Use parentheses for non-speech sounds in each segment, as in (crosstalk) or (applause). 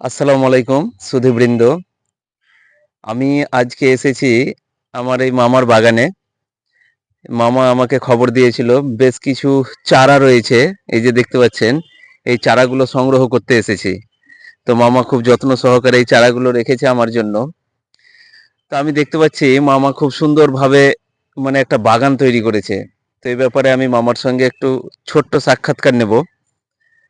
আসসালামু আলাইকুম, সুধীবৃন্দ। আমি আজকে এসেছি আমার এই মামার বাগানে। মামা আমাকে খবর দিয়েছিল, বেশ কিছু চারা রয়েছে, এই যে দেখতে পাচ্ছেন, এই চারাগুলো সংগ্রহ করতে এসেছি। তো মামা খুব যত্ন সহকারে এই চারাগুলো রেখেছে আমার জন্য। তো আমি দেখতে পাচ্ছি, মামা খুব সুন্দরভাবে মানে একটা বাগান তৈরি করেছে। তো এই ব্যাপারে আমি মামার সঙ্গে একটু ছোট্ট সাক্ষাৎকার নেব।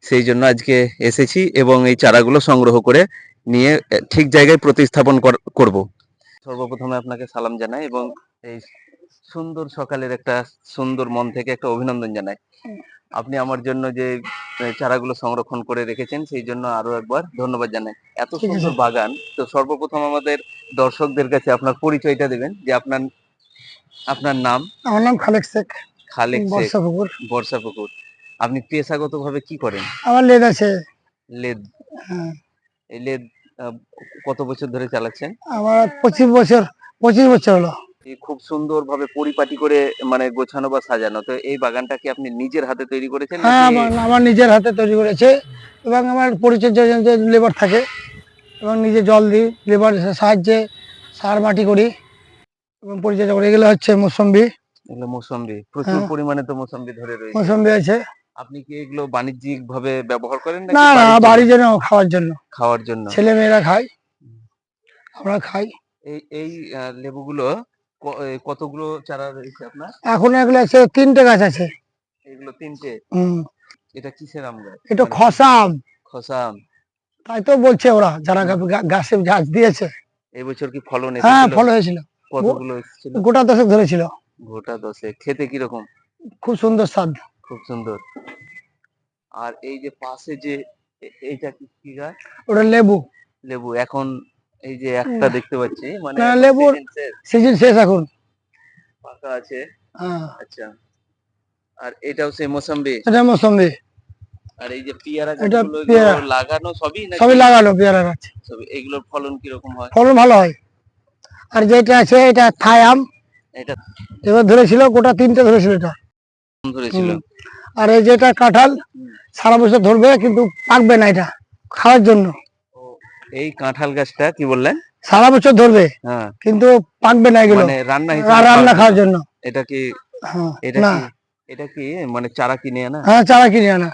সেই জন্য আজকে এসেছি এবং এই চারাগুলো সংগ্রহ করে নিয়ে ঠিক জায়গায় প্রতিস্থাপন কর- করব। সর্বপ্রথমে আপনাকে সালাম জানাই এবং এই সুন্দর সকালের একটা সুন্দর মন থেকে একটা অভিনন্দন জানাই। আপনি আমার জন্য যে চারাগুলো সংরক্ষণ করে রেখেছেন সেই জন্য আরও একবার ধন্যবাদ জানাই। এত সুন্দর বাগান তো সর্বপ্রথম আমাদের দর্শকদের কাছে আপনার পরিচয়টা দেবেন যে আপনার আপনার নাম? আমার নাম খালেক শেখ খালেক শেখ বর্ষাপুকুর বর্ষাপুকুর। আপনি পেশাগতভাবে কি করেন? আমার লেদ আছে। লেদ? হ্যাঁ, এই লেদ কত বছর ধরে চালাচ্ছেন? আমার পঁচিশ বছর পঁচিশ বছর হলো। খুব সুন্দরভাবে পরিপাটি করে মানে গোছানো বা সাজানো। তো এই বাগানটা কি আপনি নিজের হাতে তৈরি করেছেন হ্যাঁ আমার আমার নিজের হাতে তৈরি করেছে এবং আমার পরিচর্যা যে লেবার থাকে এবং নিজে জল দিই লেবার সাহায্যে সার মাটি করি এবং পরিচর্যা করি। এগুলো হচ্ছে মৌসম্বি। এগুলো মৌসম্বি। প্রচুর হ্যাঁ। পরিমাণে তো মৌসম্বি ধরে রয়েছে। মৌসম্বি আছে। আপনি কি এগুলো বাণিজ্যিক ভাবে ব্যবহার করেন না না বাড়ির জন্য? খাওয়ার জন্য। খাওয়ার জন্য। ছেলে মেয়েরা খায় আমরা খাই। এই এই লেবুগুলো কতগুলো চারা রয়েছে আপনার? এখন এগুলো আছে তিনটে গাছ আছে। এগুলো তিনটে? হম। এটা কিসের আম গাছ? এটা মানে খসা আম। খোসা আম। তাই তো বলছে ওরা যারা গাছে গাছ দিয়েছে। এই বছর কি ফলন হ্যাঁ ফল হয়েছিল কতগুলো গোটা দশেক ধরেছিল। গোটা দশে খেতে কীরকম? খুব সুন্দর স্বাদ। খুব সুন্দর। আর এই যে পাশে যে এইটা কি কি গাছ? ওটা লেবু। লেবু এখন এই যে একটা দেখতে পাচ্ছি মানে না, লেবুর- সিজন শেষ। এখন। পাকা আছে? হ্যাঁ। আচ্ছা। আর এটাও সেই মোসাম্বি? এটা মৌসম্বি। আর এই যে পেয়ারা এটা গাছগুলো লাগানো সবই নাকি? সবই লাগানো পেয়ারা গাছ। সবই এগুলোর ফলন কীরকম হয়? ফলন ভালো হয়। আর যেটা আছে এটা থাই আম। এটা এবার ধরেছিল গোটা তিনটে ধরেছিল এটা। ধরেছিল। আর এই যেটা কাঁঠাল সারা বছর ধরবে কিন্তু পাকবে না এটা খাওয়ার জন্য। এই কাঁঠাল গাছটা কি বললেন? সারা বছর ধরবে হ্যাঁ। কিন্তু পাকবে না এগুলো। মানে রান্না রান্না খাওয়ার জন্য। এটা কি হ্যাঁ এটা কি এটা কি মানে চারা কিনে আনা? হ্যাঁ চারা কিনে আনা।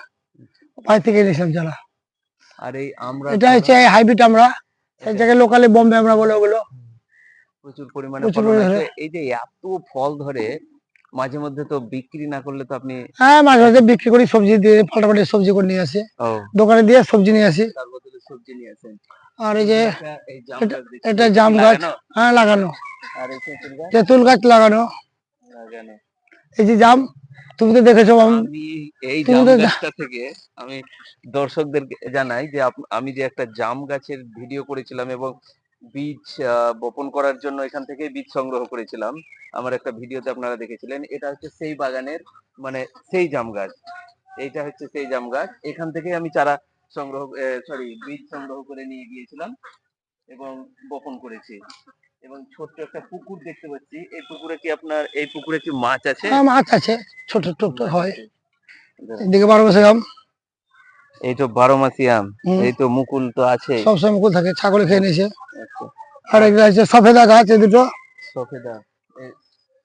বাইরে থেকে এনেছিলাম চারা। আর এই আমরা এটা হচ্ছে হাইব্রিড আমরা। সেই জায়গায় লোকালে বোম্বে আমরা বলে ওগুলো। প্রচুর পরিমাণে এই যে এত ফল ধরে মাঝে মধ্যে তো বিক্রি না করলে তো আপনি হ্যাঁ মাঝে মাঝে বিক্রি করি সবজি দিয়ে পাল্টাপাল্টি সবজি করে নিয়ে আসি। দোকানে দিয়ে সবজি নিয়ে আসি। তার বদলে সবজি নিয়ে আসেন। আর এই যে এটা জাম গাছ? হ্যাঁ লাগানো। আর তেঁতুল গাছ? লাগানো। লাগানো। এই যে জাম তুমি তো দেখেছ আমি এই জাম গাছটা থেকে আমি দর্শকদের জানাই যে আমি যে একটা জাম গাছের ভিডিও করেছিলাম এবং বীজ বপন করার জন্য এখান থেকে বীজ সংগ্রহ করেছিলাম। আমার একটা ভিডিওতে আপনারা দেখেছিলেন। এটা হচ্ছে সেই বাগানের মানে সেই জাম গাছ। এইটা হচ্ছে সেই জাম গাছ। এখান থেকে আমি চারা সংগ্রহ সরি বীজ সংগ্রহ করে নিয়ে গিয়েছিলাম এবং বপন করেছি। এবং ছোট্ট একটা পুকুর দেখতে পাচ্ছি। এই পুকুরে কি আপনার এই পুকুরে কি মাছ আছে? হ্যাঁ, মাছ আছে। ছোট ছোট হয়। এদিকে বারো আম। এই তো বারো মাসি আম এই তো মুকুল তো আছে সবসময় মুকুল থাকে ছাগলে খেয়ে নিয়েছে। আচ্ছা, আর এগুলো আছে সফেদা গাছ এই দুটো। সফেদা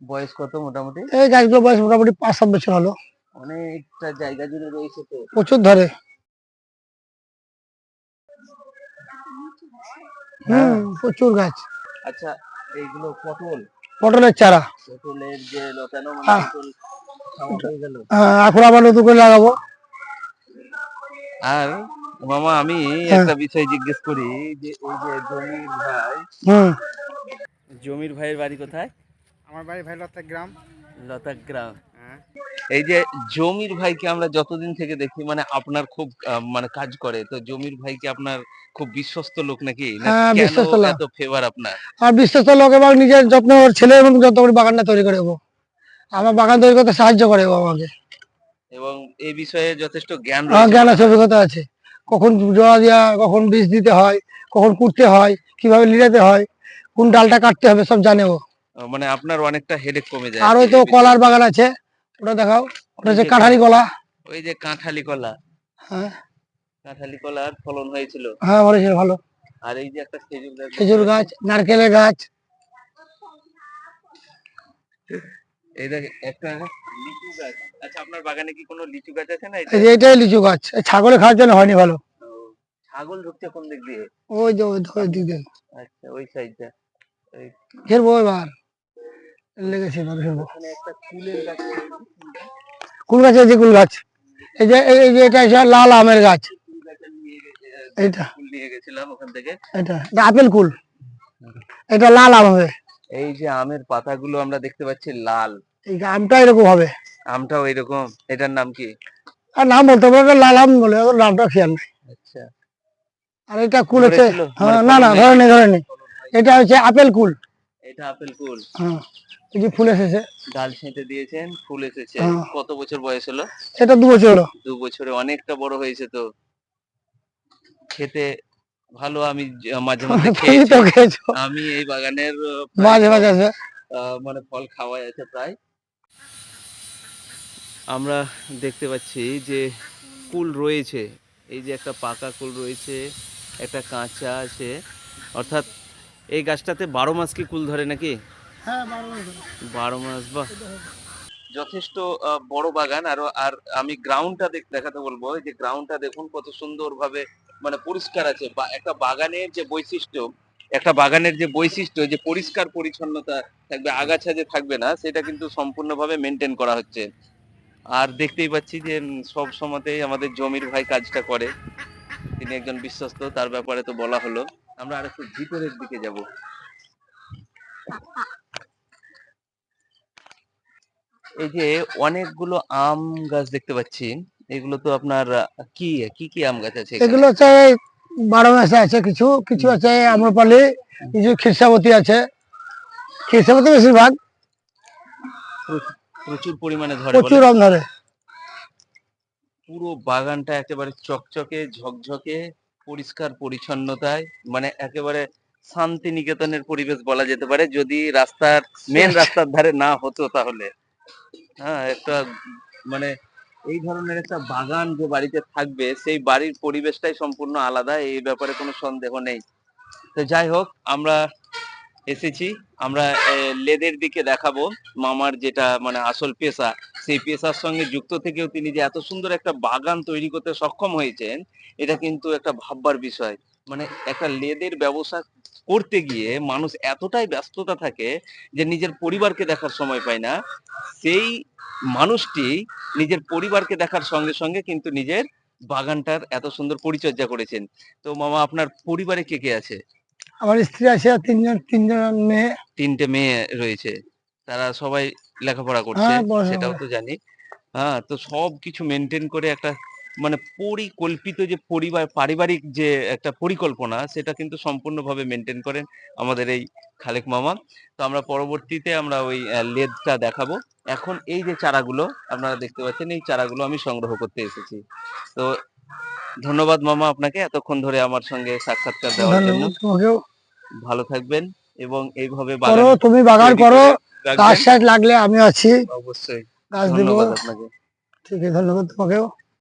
বয়স কত মোটামুটি? এই গাছগুলো বয়স মোটামুটি পাঁচ সাত বছর হলো। অনেকটা জায়গা জুড়ে রয়েছে তো। প্রচুর ধরে। হ্যাঁ। হুম প্রচুর গাছ। আচ্ছা এইগুলো পটল? পটলের চারা। পটলের যে লতানো মানে হ্যাঁ। হয়ে এখন আবার নতুন করে লাগাবো। আর মামা আমি হ্যাঁ। একটা বিষয় জিজ্ঞেস করি যে ওই যে জমির ভাই জমির ভাইয়ের বাড়ি কোথায়? আমার বাড়ি ভাই লতা গ্রাম। লতা গ্রাম। এই যে জমির ভাইকে আমরা যতদিন থেকে দেখি মানে আপনার খুব মানে কাজ করে তো জমির ভাইকে আপনার খুব বিশ্বস্ত লোক নাকি? হ্যাঁ, বিশ্বস্ত লোক। এত ফেভার আপনার? আর বিশ্বস্ত লোক এবং নিজের যত্ন ওর ছেলে এবং যত্ন করে বাগানটা তৈরি করে দেবো। আমার বাগান তৈরি করতে সাহায্য করে আমাকে। এবং এই বিষয়ে যথেষ্ট জ্ঞান জ্ঞান আছে অভিজ্ঞতা আছে। কখন জোড়া দেওয়া কখন বীজ দিতে হয় কখন কুটতে হয় কীভাবে লিড়াতে হয় কোন ডালটা কাটতে হবে সব জানে ও। মানে আপনার অনেকটা হেডেক কমে যায়। আর ওই তো কলার বাগান আছে ওটা দেখাও। ওটা হচ্ছে কাঁঠালি কলা। ওই যে কাঁঠালি কলা। হ্যাঁ। কাঁঠালি কলার ফলন হয়েছিল। হ্যাঁ হয়েছিল ভালো। আর এই যে একটা খেজুর গাছ খেজুর গাছ নারকেলের গাছ। এই দেখ একটা লিচু গাছ। আচ্ছা আপনার বাগানে কি কোনো লিচু গাছ আছে না? এটা এই যে এটাই লিচু গাছ। ছাগলে খাওয়ার জন্য হয়নি ভালো। ছাগল ঢুকছে কোন দিক দিয়ে? ওই যে ওই ওই দিক দিয়ে। আচ্ছা ওই সাইডটা ঘেরবো এবার। লেগেছে এবার ঘেরবো একটা কুলের গাছ কুল গাছ? এই যে কুল গাছ। এই যে এই যে এটা হচ্ছে লাল আমের গাছ। গাছে নিয়ে গেছিলাম ওখান থেকে। এটা এটা আপেল কুল। এটা লাল আম হবে। এই যে আমের পাতাগুলো আমরা দেখতে পাচ্ছি লাল। এই আমটা এরকম হবে। আমটাও এরকম? এটার নাম কি? আর নাম বলতে পারবে লাল আম বলে নামটা খেয়াল নেই। আচ্ছা। আর এটা কুল হচ্ছে? হ্যাঁ না না ধরেনি ধরেনি এটা হচ্ছে আপেল কুল। এটা আপেল কুল? হ্যাঁ এই যে ফুল এসেছে। ডাল ছেঁটে দিয়েছেন ফুল এসেছে। হ্যাঁ। কত বছর বয়স হলো? এটা দু বছর হলো। দু বছরে অনেকটা বড় হয়েছে তো। খেতে ভালো আমি মাঝে মাঝে (laughs) খেয়েছি। আমি এই বাগানের মাঝে মাঝে মানে ফল খাওয়াই আছে প্রায়। আমরা দেখতে পাচ্ছি যে কুল রয়েছে। এই যে একটা পাকা কুল রয়েছে একটা কাঁচা আছে। অর্থাৎ এই গাছটাতে বারো মাস কি কুল ধরে নাকি? হ্যাঁ বারো মাস ধরে। বারো মাস বা যথেষ্ট আহ, বড় বাগান। আর আর আমি গ্রাউন্ডটা দেখ দেখাতে বলব। যে গ্রাউন্ডটা দেখুন কত সুন্দরভাবে মানে পরিষ্কার আছে। বা একটা বাগানের যে বৈশিষ্ট্য একটা বাগানের যে বৈশিষ্ট্য যে পরিষ্কার পরিচ্ছন্নতা থাকবে আগাছা যে থাকবে না সেটা কিন্তু সম্পূর্ণভাবে মেনটেন করা হচ্ছে। আর দেখতেই পাচ্ছি যে সব সময়তেই আমাদের জমির ভাই কাজটা করে। তিনি একজন বিশ্বস্ত, তার ব্যাপারে তো বলা হলো। আমরা আরেকটু ভিতরের দিকে যাব। এই যে অনেকগুলো আম গাছ দেখতে পাচ্ছি। এগুলো তো আপনার, কি কি কি আম গাছ আছে এগুলো হচ্ছে বারো মাসে আছে কিছু। কিছু আছে আম্রপালি, কিছু খিরসাবতী আছে। খিরসাবতী বেশিরভাগ। প্রচুর- পরিমাণে ধরে প্রচুর আম ধরে পুরো বাগানটা একেবারে চকচকে ঝকঝকে পরিষ্কার পরিচ্ছন্নতায় মানে একেবারে শান্তি নিকেতনের পরিবেশ বলা যেতে পারে। যদি রাস্তার মেন রাস্তার ধারে না হতো তাহলে। হ্যাঁ একটা মানে এই ধরনের একটা বাগান যে বাড়িতে থাকবে সেই বাড়ির পরিবেশটাই সম্পূর্ণ আলাদা এই ব্যাপারে কোনো সন্দেহ নেই। তো যাই হোক আমরা এসেছি। আমরা লেদের দিকে দেখাবো। মামার যেটা মানে আসল পেশা, সেই পেশার সঙ্গে যুক্ত থেকেও তিনি যে এত সুন্দর একটা বাগান তৈরি করতে সক্ষম হয়েছেন, এটা কিন্তু একটা ভাববার বিষয়। মানে একটা লেদের ব্যবসা করতে গিয়ে মানুষ এতটাই ব্যস্ততা থাকে যে নিজের পরিবারকে দেখার সময় পায় না। সেই মানুষটি নিজের পরিবারকে দেখার সঙ্গে সঙ্গে কিন্তু নিজের বাগানটার এত সুন্দর পরিচর্যা করেছেন। তো মামা, আপনার পরিবারে কে কে আছে? আমার স্ত্রী আছে আর তিনজন তিনজন মেয়ে। তিনটে মেয়ে রয়েছে। তারা সবাই লেখাপড়া করছে হ্যাঁ, পড়াশোনা সেটাও তো জানি। হ্যাঁ তো সব কিছু মেনটেন করে একটা মানে পরিকল্পিত যে পরিবার পারিবারিক যে একটা পরিকল্পনা সেটা কিন্তু সম্পূর্ণভাবে মেনটেন করেন আমাদের এই খালেক মামা। তো আমরা পরবর্তীতে আমরা ওই লেদটা দেখাবো। এখন এই যে চারাগুলো আপনারা দেখতে পাচ্ছেন এই চারাগুলো আমি সংগ্রহ করতে এসেছি। তো ধন্যবাদ মামা আপনাকে এতক্ষণ ধরে আমার সঙ্গে সাক্ষাৎকার দেওয়ার জন্য। ভালো থাকবেন এবং এইভাবে করো তুমি বাগান করো গাছ লাগলে আমি আছি। অবশ্যই। গাছ দিব। আপনাকে। ঠিক আছে ধন্যবাদ তোমাকেও।